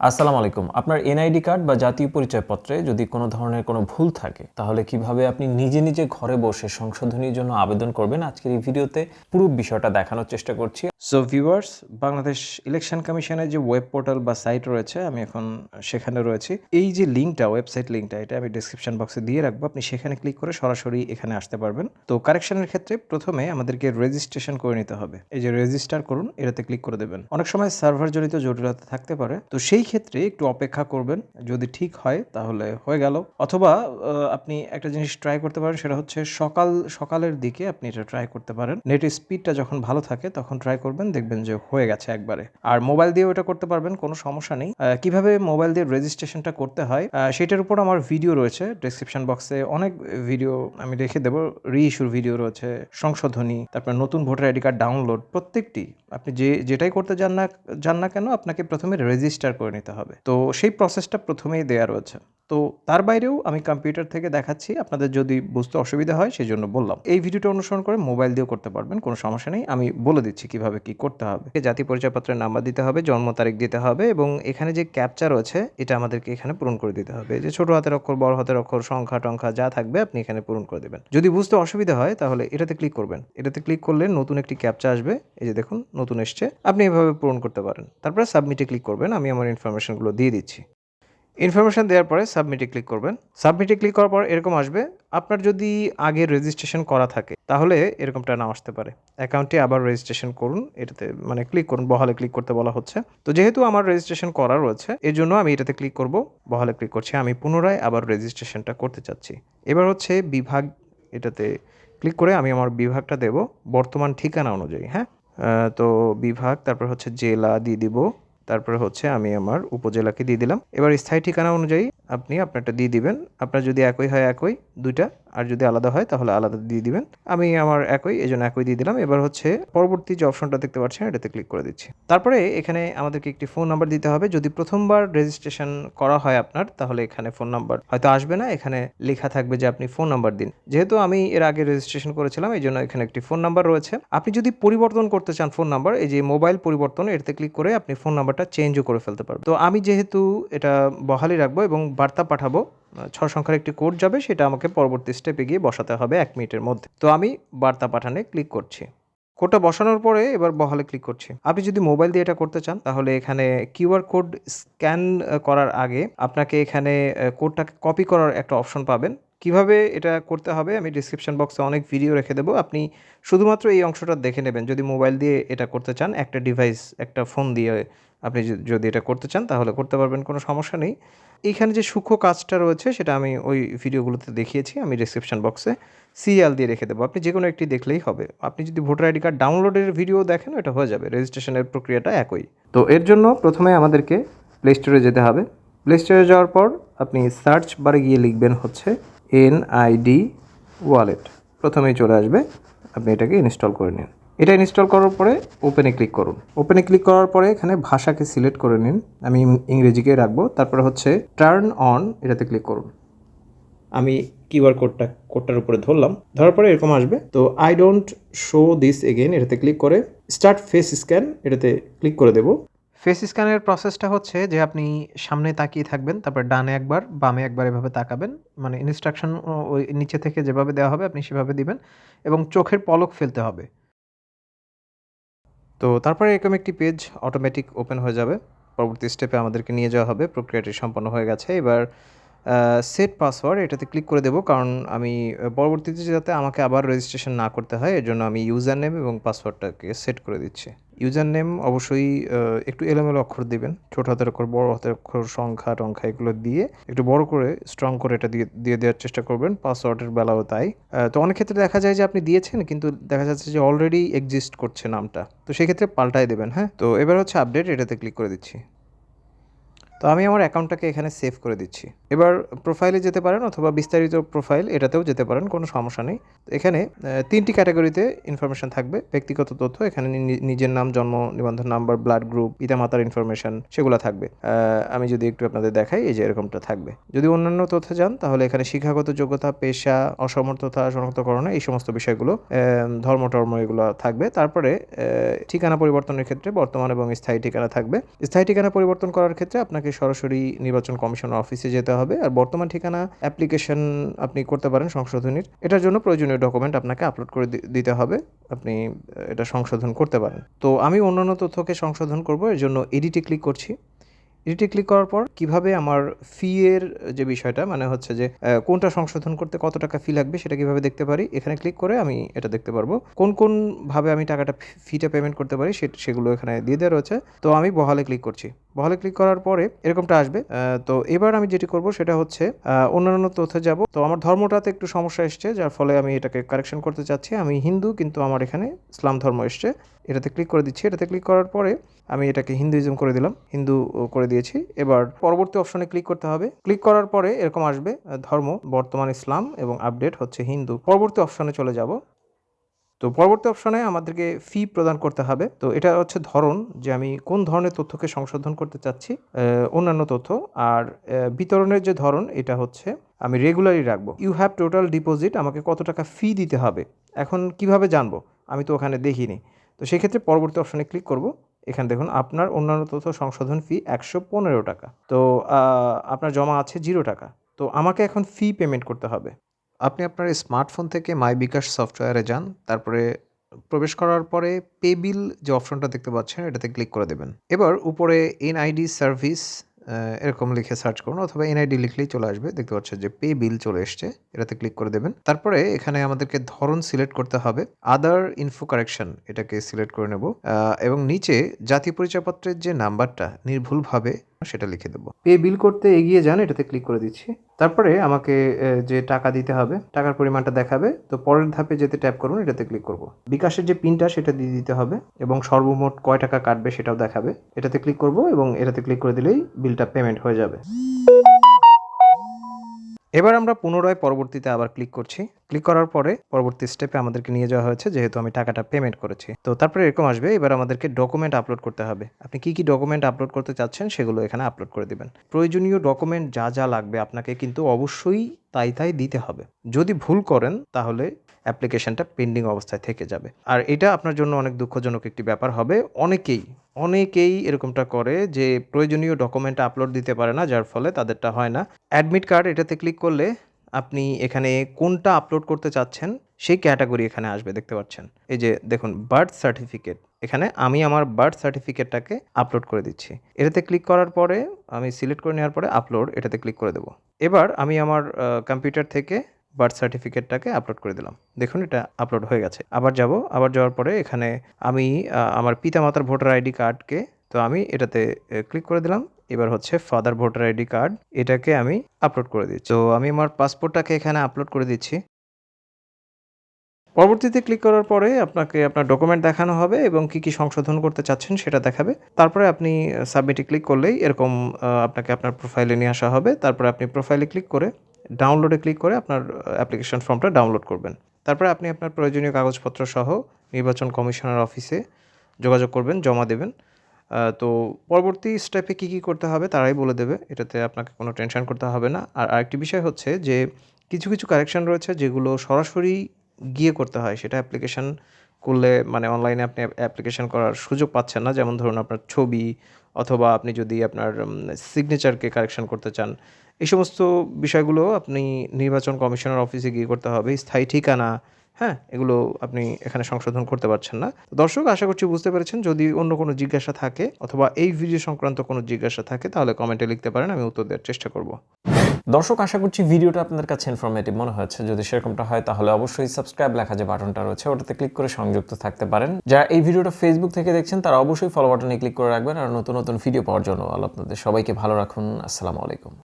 আসসালামু আলাইকুম। আপনার এনআইডি কার্ড বা জাতীয় পরিচয়পত্রে যদি কোনো ধরনের কোনো ভুল থাকে, তাহলে কীভাবে আপনি নিজে নিজে ঘরে বসে সংশোধনীর জন্য আবেদন করবেন? আজকের এই ভিডিওতে পুরো বিষয়টা দেখানোর চেষ্টা করছি। সো ভিউয়ার্স বাংলাদেশ ইলেকশন কমিশনের যে ওয়েব পোর্টাল বা সাইট রয়েছে, আমি এখন সেখানে রয়েছি। এই যে লিঙ্কটা ওয়েবসাইট লিঙ্কটা এটা আমি ডিসক্রিপশন বক্সে দিয়ে রাখব। আপনি সেখানে ক্লিক করে সরাসরি এখানে আসতে পারবেন। তো কারেকশনের ক্ষেত্রে প্রথমে আমাদেরকে রেজিস্ট্রেশন করে নিতে হবে। এই যে রেজিস্টার করুন, এটাতে ক্লিক করে দেবেন। অনেক সময় সার্ভার জনিত জটিলতা থাকতে পারে। তো সেই ক্ষেত্রে একটু অপেক্ষা করবেন, যদি ঠিক হয় তাহলে হয়ে গেল। অথবা আপনি একটা জিনিস ট্রাই করতে পারেন, সেটা হচ্ছে সকাল, সকালের দিকে আপনি এটা ট্রাই করতে পারেন। নেটের স্পিডটা যখন ভালো থাকে, তখন ট্রাই করবেন, দেখবেন যে হয়ে গেছে একবারে। আর মোবাইল দিয়েও এটা করতে পারবেন, কোনো সমস্যা নেই। কীভাবে মোবাইল দিয়ে রেজিস্ট্রেশনটা করতে হয় সেটার উপর আমার ভিডিও রয়েছে। ডিসক্রিপশন বক্সে অনেক ভিডিও আমি রেখে দেবো। রি ইস্যুর ভিডিও রয়েছে, সংশোধনী, তারপর নতুন ভোটার আইডি কার্ড ডাউনলোড প্রত্যেকটি। আপনি যে, যেটাই করতে যান না যান না কেন, আপনাকে প্রথমে রেজিস্টার করে নিতে হবে। তো সেই প্রসেসটা প্রথমেই দেওয়া রয়েছে। তো তার বাইরেও আমি কম্পিউটার থেকে দেখাচ্ছি, আপনাদের যদি বুঝতে অসুবিধা হয় সেই জন্য বললাম। এই ভিডিওটা অনুসরণ করে মোবাইল দিয়েও করতে পারবেন, কোনো সমস্যা নেই। আমি বলে দিচ্ছি কীভাবে কি করতে হবে। জাতীয় পরিচয়পত্রের নাম্বার দিতে হবে, জন্ম তারিখ দিতে হবে এবং এখানে যে ক্যাপচা রয়েছে, এটা আমাদেরকে এখানে পূরণ করে দিতে হবে। যে ছোট হাতের অক্ষর, বড় হাতের অক্ষর, সংখ্যা, টংখ্যা যা থাকবে আপনি এখানে পূরণ করে দেবেন। যদি বুঝতে অসুবিধা হয় তাহলে এটাতে ক্লিক করবেন। এটাতে ক্লিক করলে নতুন একটি ক্যাপচা আসবে। এই যে দেখুন, নতুন এসছে। আপনি এভাবে পূরণ করতে পারেন। তারপরে সাবমিটে ক্লিক করবেন। আমি আমার ইনফরমেশনগুলো দিয়ে দিচ্ছি। ইনফরমেশন দেওয়ার পরে সাবমিটে ক্লিক করবেন। সাবমিটে ক্লিক করার পর এরকম আসবে, আপনার যদি আগে রেজিস্ট্রেশন করা থাকে, তাহলে এরকমটা নাও আসতে পারে। অ্যাকাউন্টে আবার রেজিস্ট্রেশন করুন, এটাতে মানে ক্লিক করুন, বহালে ক্লিক করতে বলা হচ্ছে। তো যেহেতু আমার রেজিস্ট্রেশন করা রয়েছে এর জন্য আমি এটাতে ক্লিক করব, বহালে ক্লিক করছি। আমি পুনরায় আবার রেজিস্ট্রেশনটা করতে চাচ্ছি। এবার হচ্ছে বিভাগ, এটাতে ক্লিক করে আমি আমার বিভাগটা দেব, বর্তমান ঠিকানা অনুযায়ী হ্যাঁ? তো বিভাগ, তারপর হচ্ছে জেলা দিয়ে দিব। তারপরে হচ্ছে আমি আমার উপজেলাকে দিয়ে দিলাম। এবার স্থায়ী ঠিকানা অনুযায়ী আপনি আপনারটা দিয়ে দিবেন। আপনার যদি একই হয় একই, দুইটা, আর যদি আলাদা হয় তাহলে আলাদা দিয়ে দিবেন। আমি আমার একই এই জন্য একই দিয়ে দিলাম। এবার হচ্ছে পরবর্তী যে অপশনটা দেখতে পাচ্ছেন, এটাতে ক্লিক করে দিচ্ছি। তারপরে এখানে আমাদেরকে একটি ফোন নাম্বার দিতে হবে। যদি প্রথমবার রেজিস্ট্রেশন করা হয় আপনার, তাহলে এখানে ফোন নাম্বার হয়তো আসবে না। এখানে লেখা থাকবে যে আপনি ফোন নাম্বার দিন। যেহেতু আমি এর আগে রেজিস্ট্রেশন করেছিলাম এই জন্য এখানে একটি ফোন নাম্বার রয়েছে। আপনি যদি পরিবর্তন করতে চান ফোন নাম্বার এই যে মোবাইল পরিবর্তন, এটাতে ক্লিক করে আপনি ফোন নাম্বারটা চেঞ্জও করে ফেলতে পারবেন। তো আমি যেহেতু এটা বহালি রাখব এবং বার্তা পাঠাবো ছ সংখ্যার একটি কোড যাবে, সেটা আমাকে পরবর্তী স্টেপে গিয়ে বসাতে হবে এক মিনিটের মধ্যে। তো আমি বার্তা পাঠানে ক্লিক করছি। কোডটা বসানোর পরে এবার বহালে ক্লিক করছি। আপনি যদি মোবাইল দিয়ে এটা করতে চান, তাহলে এখানে কিউআর কোড স্ক্যান করার আগে আপনাকে এখানে কোডটাকে কপি করার একটা অপশন পাবেন। কীভাবে এটা করতে হবে, আমি ডিসক্রিপশন বক্সে অনেক ভিডিও রেখে দেবো। আপনি শুধুমাত্র এই অংশটা দেখে নেবেন। যদি মোবাইল দিয়ে এটা করতে চান, একটা ডিভাইস একটা ফোন দিয়ে আপনি যদি এটা করতে চান তাহলে করতে পারবেন, কোনো সমস্যা নেই। এইখানে যে সূক্ষ্ম কাজটা রয়েছে সেটা আমি ওই ভিডিওগুলোতে দেখিয়েছি, আমি ডিসক্রিপশন বক্সে সিরিয়াল দিয়ে রেখে দেবো। আপনি যে কোনো একটি দেখলেই হবে। আপনি যদি ভোটার আইডি কার্ড ডাউনলোডের ভিডিও দেখেন এটা হয়ে যাবে রেজিস্ট্রেশনের প্রক্রিয়াটা একই। তো এর জন্য প্রথমে আমাদেরকে প্লে স্টোরে যেতে হবে। প্লে স্টোরে যাওয়ার পর আপনি সার্চ বারে গিয়ে লিখবেন হচ্ছে এন আইডি ওয়ালেট প্রথমেই চলে আসবে, আপনি এটাকে ইনস্টল করে নিন। এটা ইনস্টল করার পরে ওপেনে ক্লিক করুন। ওপেনে ক্লিক করার পরে এখানে ভাষাকে সিলেক্ট করে নিন। আমি ইংরেজিকে রাখব। তারপরে হচ্ছে টার্ন অন এটাতে ক্লিক করুন। আমি কিউআর কোডটা কোডটার উপরে ধরলাম। ধরার পরে এরকম আসবে। তো I don't show this again এটাতে ক্লিক করে স্টার্ট ফেস স্ক্যান এটাতে ক্লিক করে দেবো। ফেস স্ক্যানের প্রসেসটা হচ্ছে যে আপনি সামনে তাকিয়ে থাকবেন, তারপর ডানে একবার, বামে একবার এভাবে তাকাবেন। মানে ইনস্ট্রাকশন ওই নিচে থেকে যেভাবে দেওয়া হবে, আপনি সেভাবে দিবেন এবং চোখের পলক ফেলতে হবে। তো তারপরে এরকম একটি পেজ অটোমেটিক ওপেন হয়ে যাবে। পরবর্তী স্টেপে আমাদেরকে নিয়ে যাওয়া হবে। প্রক্রিয়াটি সম্পন্ন হয়ে গেছে। এবার সেট পাসওয়ার্ড এটাতে ক্লিক করে দেবো। কারণ আমি পরবর্তীতে যাতে আমাকে আবার রেজিস্ট্রেশন না করতে হয়, এর জন্য আমি ইউজার নেম এবং পাসওয়ার্ডটাকে সেট করে দিচ্ছি। ইউজার নেম অবশ্যই একটু এলোমেলো অক্ষর দিবেন। ছোট হাতের অক্ষর, বড় হাতের অক্ষর, সংখ্যা, টংখ্যা, এগুলো দিয়ে একটু বড় করে স্ট্রং করে এটা দিয়ে দিয়ে দেওয়ার চেষ্টা করবেন। পাসওয়ার্ডের বেলাও তাই। তো অনেক ক্ষেত্রে দেখা যায় যে আপনি দিয়েছেন, কিন্তু দেখা যাচ্ছে যে অলরেডি এক্সিস্ট করছে নামটা। তো সেক্ষেত্রে পাল্টাই দেবেন হ্যাঁ? তো এবার হচ্ছে আপডেট এটাতে ক্লিক করে দিচ্ছি। তো আমি আমার অ্যাকাউন্টটাকে এখানে সেভ করে দিচ্ছি। এবার প্রোফাইলে যেতে পারেন অথবা বিস্তারিত প্রোফাইল এটাতেও যেতে পারেন, কোনো সমস্যা নেই। এখানে তিনটি ক্যাটাগরিতে ইনফরমেশন থাকবে, ব্যক্তিগত তথ্য, এখানে নিজের নাম, জন্ম, নিবন্ধন নাম্বার ব্লাড গ্রুপ পিতামাতার ইনফরমেশন সেগুলো থাকবে। আমি যদি একটু আপনাদের দেখাই, এই যে এরকমটা থাকবে। যদি অন্যান্য তথ্য যান, তাহলে এখানে শিক্ষাগত যোগ্যতা, পেশা, অসমর্থতা, শনাক্তকরণ, এই সমস্ত বিষয়গুলো ধর্ম, টর্ম, এগুলো থাকবে। তারপরে ঠিকানা পরিবর্তনের ক্ষেত্রে বর্তমান এবং স্থায়ী ঠিকানা থাকবে। স্থায়ী ঠিকানা পরিবর্তন করার ক্ষেত্রে আপনাকে আপনাকে সরাসরি নির্বাচন কমিশন অফিসে যেতে হবে। আর বর্তমান ঠিকানা অ্যাপ্লিকেশন আপনি করতে পারেন সংশোধনীর। এটার জন্য প্রয়োজনীয় ডকুমেন্ট আপনাকে আপলোড করে দিতে হবে। আপনি এটা সংশোধন করতে পারেন। তো আমি অন্যান্য তথ্যকে সংশোধন করব, এর জন্য এডিটে ক্লিক করছি। এডিটে ক্লিক করার পর কীভাবে আমার ফি এর যে বিষয়টা মানে হচ্ছে যে কোনটা সংশোধন করতে কত টাকা ফি লাগবে সেটা কীভাবে দেখতে পারি, এখানে ক্লিক করে আমি এটা দেখতে পারব। কোন কোন ভাবে আমি টাকাটা ফিটা পেমেন্ট করতে পারি সেগুলো এখানে দিয়ে দেওয়া রয়েছে। তো আমি বহালে ক্লিক করছি। বহালে ক্লিক করার পরে এরকমটা আসবে। তো এবার আমি যেটি করব সেটা হচ্ছে অন্যান্য তথ্যে যাব। তো আমার ধর্মটাতে একটু সমস্যা এসছে, যার ফলে আমি এটাকে কারেকশন করতে চাচ্ছি। আমি হিন্দু, কিন্তু আমার এখানে ইসলাম ধর্ম এসছে। এটাতে ক্লিক করে দিচ্ছি। এটাতে ক্লিক করার পরে আমি এটাকে হিন্দুইজম করে দিলাম, হিন্দু করে দিয়েছি। এবার পরবর্তী অপশনে ক্লিক করতে হবে। ক্লিক করার পরে এরকম আসবে ধর্ম, বর্তমান ইসলাম এবং আপডেট হচ্ছে হিন্দু। পরবর্তী অপশনে চলে যাব। তো পরবর্তী অপশনে আমাদেরকে ফি প্রদান করতে হবে। তো এটা হচ্ছে ধরন যে আমি কোন ধরনের তথ্যকে সংশোধন করতে চাচ্ছি অন্যান্য তথ্য। আর বিতরণের যে ধরন, এটা হচ্ছে আমি রেগুলারই রাখব। ইউ হ্যাভ টোটাল ডিপোজিট আমাকে কত টাকা ফি দিতে হবে? এখন কীভাবে জানব? আমি তো ওখানে দেখিনি। তো সেক্ষেত্রে পরবর্তী অপশনে ক্লিক করব। এখানে দেখুন, আপনার অন্যান্য তথ্য সংশোধন ফি একশো পনেরো টাকা। তো আপনার জমা আছে জিরো টাকা। তো আমাকে এখন ফি পেমেন্ট করতে হবে। আপনি আপনার স্মার্টফোন থেকে মাই বিকাশ সফটওয়্যারে যান, তারপরে প্রবেশ করার পরে পে বিল যে অপশনটা দেখতে পাচ্ছেন, এটাতে ক্লিক করে দেবেন। এবার উপরে এনআইডি সার্ভিস এরকম লিখে সার্চ করুন, অথবা এনআইডি লিখলেই চলে আসবে। দেখতে পাচ্ছেন যে পে বিল চলে এসছে, এটাতে ক্লিক করে দেবেন। তারপরে এখানে আমাদেরকে ধরন সিলেক্ট করতে হবে, আদার ইনফো কারেকশন, এটাকে সিলেক্ট করে নেব। এবং নিচে জাতীয় পরিচয়পত্রের যে নাম্বারটা, নির্ভুলভাবে সেটা লিখে দেবো। পে বিল করতে এগিয়ে যান, এটাতে ক্লিক করে দিচ্ছি। তারপরে আমাকে যে টাকা দিতে হবে, টাকার পরিমাণটা দেখাবে। তো পরের ধাপে যেতে ট্যাপ করুন, এটাতে ক্লিক করব। বিকাশের যে পিনটা, সেটা দিয়ে দিতে হবে এবং সর্বমোট কয় টাকা কাটবে সেটাও দেখাবে। এটাতে ক্লিক করব এবং এটাতে ক্লিক করে দিলেই বিলটা পেমেন্ট হয়ে যাবে। এবার আমরা পুনরায় পরবর্তীতে আবার ক্লিক করছি। ক্লিক করার পরে পরবর্তী স্টেপে আমাদেরকে নিয়ে যাওয়া হয়েছে, যেহেতু আমি টাকাটা পেমেন্ট করেছি। তো তারপরে এরকম আসবে, এবার আমাদেরকে ডকুমেন্ট আপলোড করতে হবে। আপনি কি কি ডকুমেন্ট আপলোড করতে চাচ্ছেন সেগুলো এখানে আপলোড করে দিবেন। প্রয়োজনীয় ডকুমেন্ট যা যা লাগবে আপনাকে কিন্তু অবশ্যই তাই তাই দিতে হবে। যদি ভুল করেন, তাহলে অ্যাপ্লিকেশনটা পেন্ডিং অবস্থায় থেকে যাবে। আর এটা আপনার জন্য অনেক দুঃখজনক একটি ব্যাপার হবে। অনেকেই অনেকেই এরকমটা করে যে প্রয়োজনীয় ডকুমেন্ট আপলোড দিতে পারে না, যার ফলে তাদেরটা হয় না। অ্যাডমিট কার্ড এটাতে ক্লিক করলে আপনি এখানে কোনটা আপলোড করতে চাচ্ছেন, সেই ক্যাটাগরি এখানে আসবে, দেখতে পাচ্ছেন। এই যে দেখুন বার্থ সার্টিফিকেট এখানে আমি আমার বার্থ সার্টিফিকেটটাকে আপলোড করে দিচ্ছি। এটাতে ক্লিক করার পরে, আমি সিলেক্ট করে নেওয়ার পরে আপলোড এটাতে ক্লিক করে দেবো। এবার আমি আমার কম্পিউটার থেকে বার্থ সার্টিফিকেটটাকে আপলোড করে দিলাম। দেখুন, এটা আপলোড হয়ে গেছে। আবার যাব, আবার যাওয়ার পরে এখানে আমি আমার পিতামাতার ভোটার আইডি কার্ডকে, তো আমি এটাতে ক্লিক করে দিলাম। এবার হচ্ছে ফাদার ভোটার আইডি কার্ড, এটাকে আমি আপলোড করে দিচ্ছি। তো আমি আমার পাসপোর্টটাকে এখানে আপলোড করে দিচ্ছি। পরবর্তীতে ক্লিক করার পরে আপনাকে আপনার ডকুমেন্ট দেখানো হবে এবং কি কি সংশোধন করতে চাচ্ছেন সেটা দেখাবে। তারপরে আপনি সাবমিটে ক্লিক করলেই এরকম আপনাকে আপনার প্রোফাইলে নিয়ে আসা হবে। তারপরে আপনি প্রোফাইলে ক্লিক করে ডাউনলোডে ক্লিক করে আপনার অ্যাপ্লিকেশন ফর্মটা ডাউনলোড করবেন। তারপরে আপনি আপনার প্রয়োজনীয় কাগজপত্র সহ নির্বাচন কমিশনার অফিসে যোগাযোগ করবেন, জমা দেবেন। তো পরবর্তী স্টেপে কী কী করতে হবে তারাই বলে দেবে, এটাতে আপনাকে কোনো টেনশন করতে হবে না। আর আরেকটি বিষয় হচ্ছে যে, কিছু কিছু কারেকশন রয়েছে যেগুলো সরাসরি গিয়ে করতে হয়, সেটা অ্যাপ্লিকেশন করলে মানে অনলাইনে আপনি অ্যাপ্লিকেশন করার সুযোগ পাচ্ছেন না। যেমন ধরুন আপনার ছবি অথবা আপনি যদি আপনার সিগনেচারকে কারেকশন করতে চান, এই সমস্ত বিষয়গুলো আপনি নির্বাচন কমিশনার অফিসে গিয়ে করতে হবে। স্থায়ী ঠিকানা হ্যাঁ এগুলো আপনি এখানে সংশোধন করতে পারছেন না। দর্শক, আশা করছি বুঝতে পেরেছেন। যদি অন্য কোনো জিজ্ঞাসা থাকে অথবা এই ভিডিও সংক্রান্ত কোনো জিজ্ঞাসা থাকে, তাহলে কমেন্টে লিখতে পারেন, আমি উত্তর দেওয়ার চেষ্টা করব। দর্শক, আশা করছি ভিডিওটা আপনাদের কাছে ইনফরমেটিভ মনে হয়েছে। যদি সেরকমটা হয়, তাহলে অবশ্যই সাবস্ক্রাইব লেখা যে বাটনটা রয়েছে, ওটাতে ক্লিক করে সংযুক্ত থাকতে পারেন। যারা এই ভিডিওটা ফেসবুক থেকে দেখছেন, তারা অবশ্যই ফলো বাটনে ক্লিক করে রাখবেন, আর নতুন নতুন ভিডিও পাওয়ার জন্য আপনাদের সবাইকে ভালো রাখুন। আসসালামু আলাইকুম।